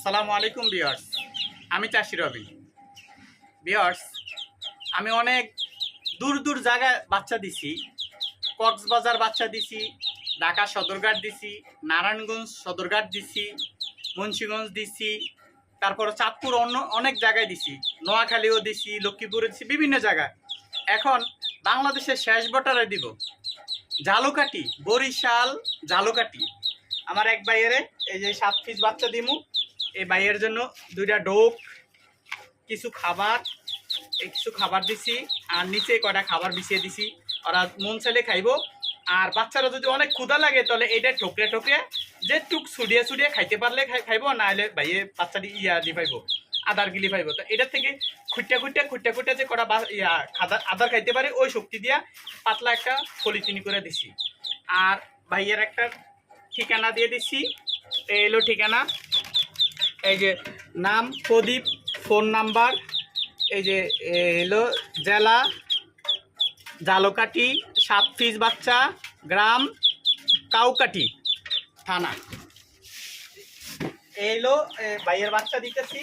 আসসালামু আলাইকুম বিয়ার্স আমি চাষি রবি। বিয়ার্স আমি অনেক দূর দূর জায়গায় বাচ্চা দিছি। কক্সবাজার বাচ্চা দিছি, ঢাকা সদরঘাট দিছি, নারায়ণগঞ্জ সদরঘাট দিছি, মুন্সীগঞ্জ দিছি, তারপর চাঁদপুর অন্য অনেক জায়গায় দিছি। নোয়াখালীও দিছি, লক্ষ্মীপুরে দিছি, বিভিন্ন জায়গায়। এখন বাংলাদেশের শেষ বটারে দিব। ঝালুকাটি বরিশাল ঝালুকাটি আমার এক ভাইয়েরে এই যে সাত পিস বাচ্চা দিমু। এই ভাইয়ের জন্য দুইটা ডোপ কিছু খাবার কিছু খাবার দিছি, আর নিচে কয়টা খাবার বিছিয়ে দিছি। ওরা মন চাইলে খাইবো। আর বাচ্চারা যদি অনেক ক্ষুধা লাগে, তাহলে এটা ঠোকরে ঠোকরে যে টুক ছুডিয়ে ছুডিয়ে খাইতে পারলে খাই- খাইবো না হলে ভাইয়ে বাচ্চাটি ইয়া দি পাইবো, আদার গিলি পাইব। তো এটার থেকে খুঁটটা খুঁটটা খুঁটটা খুঁটটা যে কটা ইয়া খাদা- আদার খাইতে পারে, ওই শক্তি দিয়া পাতলা একটা ফলিচিনি করে দিছি। আর ভাইয়ের একটা ঠিকানা দিয়ে এই এলো ঠিকানা। এই যে নাম, প্রদীপ, ফোন নাম্বার, এই যে এলো, জেলা জালকাটি সাত পিস বাচ্চা, গ্রাম কাউকাটি থানা। এই হলো ভাইয়ের বাচ্চা দিতেছি।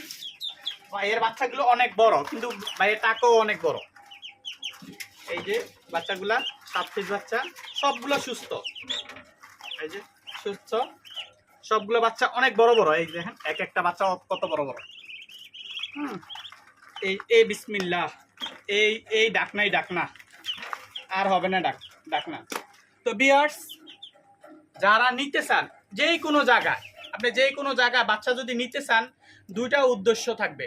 ভাইয়ের বাচ্চাগুলো অনেক বড়, কিন্তু ভাইয়ের টাকাও অনেক বড়। এই যে, বাচ্চাগুলা, সাত পিস বাচ্চা, সবগুলো সুস্থ। এই যে, সুস্থ। সবগুলো বাচ্চা অনেক বড় বড়। এই দেখেন, এক একটা বাচ্চা কত বড় বড়। এই এই বিসমিল্লাহ, এই এই ডাকনাই ডাকনা। আর হবে না ডাক, ডাকনা। তো বিয়ার্স যারা নিতে চান যেই কোনো জায়গা আপনি যেই কোনো জায়গা বাচ্চা যদি নিতে চান, দুইটা উদ্দেশ্য থাকবে।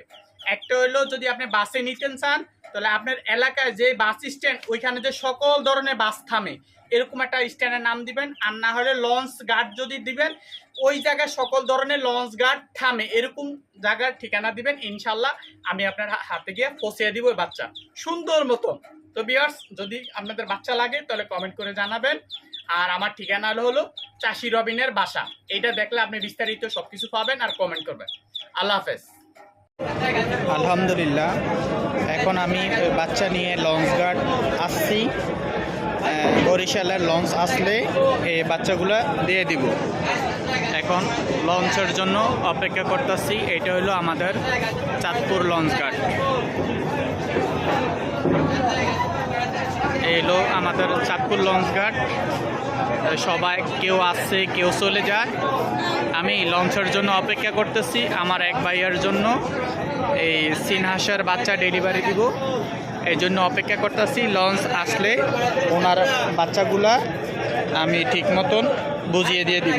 একটা হলো যদি আপনি বাসে নিতে চান, তাহলে আপনার এলাকায় যে বাস স্ট্যান্ড ওইখানে যে সকল ধরনের বাস থামে এরকম একটা স্ট্যান্ডের নাম দিবেন, আর না হলে লঞ্চ গার্ড যদি দিবেন, ওই জায়গায় সকল ধরনের লঞ্চ গার্ড থামে। এরকম জায়গার ঠিকানা দিবেন, ইনশাল্লাহ আমি আপনার হাতে গিয়ে পৌঁছে দিব বাচ্চা। সুন্দর মতো তো বিয়ার্স যদি আপনাদের বাচ্চা লাগে, তাহলে কমেন্ট করে জানাবেন। আর আমার ঠিকানা হলো চাষি রবিনের বাসা। এইটা দেখলে আপনি বিস্তারিত সব কিছু পাবেন আর কমেন্ট করবেন। আল্লাহ হাফেজ। আলহামদুলিল্লাহ। এখন আমি বাচ্চা নিয়ে লঞ্চ গার্ড আসছি। বরিশালের লঞ্চ আসলে এই বাচ্চাগুলো দিয়ে দিব। এখন লঞ্চের জন্য অপেক্ষা করতেছি, এটা হলো আমাদের চাঁদপুর লঞ্চ গার্ড এই হলো আমাদের চাঁদপুর লঞ্চ গার্ড সবাই কেউ আসছে, কেউ চলে যায়। আমি লঞ্চের জন্য অপেক্ষা করতেছি, আমার এক ভাইয়ের জন্য। এই সিনহাসার বাচ্চা ডেলিভারি দিব। এই জন্য অপেক্ষা করতেছি, লঞ্চ আসলে ওনার বাচ্চাগুলা আমি ঠিক মতন বুঝিয়ে দিয়ে দিব।